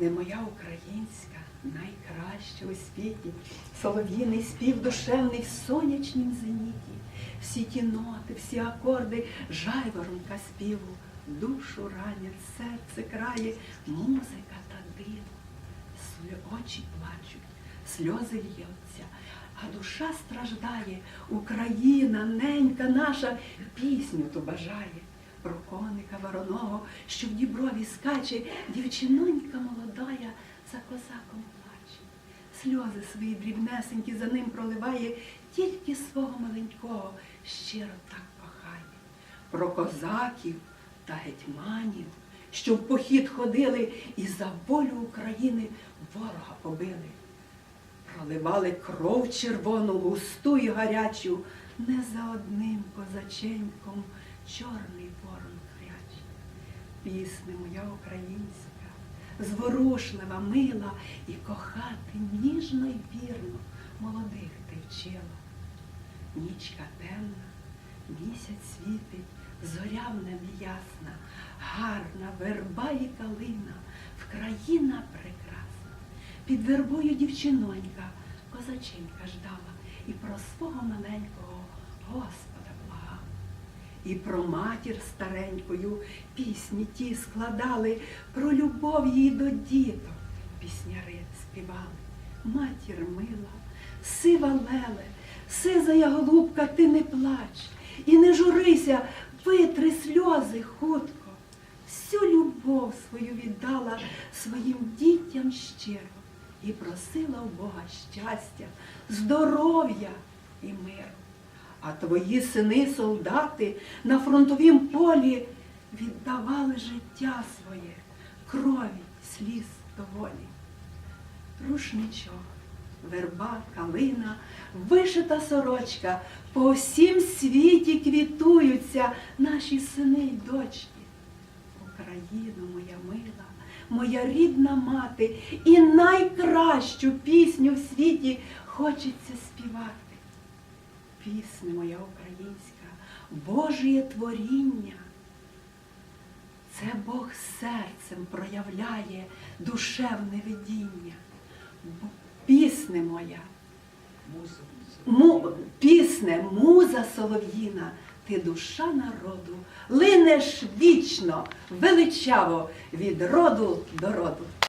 Пісня моя українська, найкраща у світі, солов'їний спів душевний в сонячнім зеніті, всі ті ноти, всі акорди, жайворонка співу, душу ранять, серце крає, музика та диво. Очі плачуть, сльози льються, а душа страждає, Україна, ненька наша, пісню ту бажає. Про коника вороного, що в діброві скаче, дівчинонька молодая за козаком плаче. Сльози свої дрібнесенькі за ним проливає, тільки свого маленького щиро так кохає. Про козаків та гетьманів, що в похід ходили і за волю України ворога побили. Проливали кров червону, густу і гарячу, не за одним козаченьком чорний ворон хряч. Пісня моя українська, зворушлива, мила, і кохати ніжно й вірно молодих ти вчила. Нічка темна, місяць світить, зоря в небі ясна, гарна верба і калина, вкраїна прекрасна. Під вербою дівчинонька, козаченька ждала і про свого маленького Господа. І про матір старенькою пісні ті складали, про любов її до діток пісняри співали. Матір мила, сива леле, сизая голубка, ти не плач, і не журися, витри сльози хутко. Всю любов свою віддала своїм дітям щиро і просила у Бога щастя, здоров'я і миру. А твої сини солдати на фронтовім полі віддавали життя своє, крові, сліз доволі. Рушничок, верба, калина, вишита сорочка, по всім світі квітуються наші сини й дочки. Україно, моя мила, моя рідна мати, і найкращу пісню в світі хочеться співати. Пісня моя українська, Божє творіння. Це Бог серцем проявляє душевне видіння. Пісня моя, му, пісне, муза солов'їна, ти душа народу, линеш вічно, величаво від роду до роду.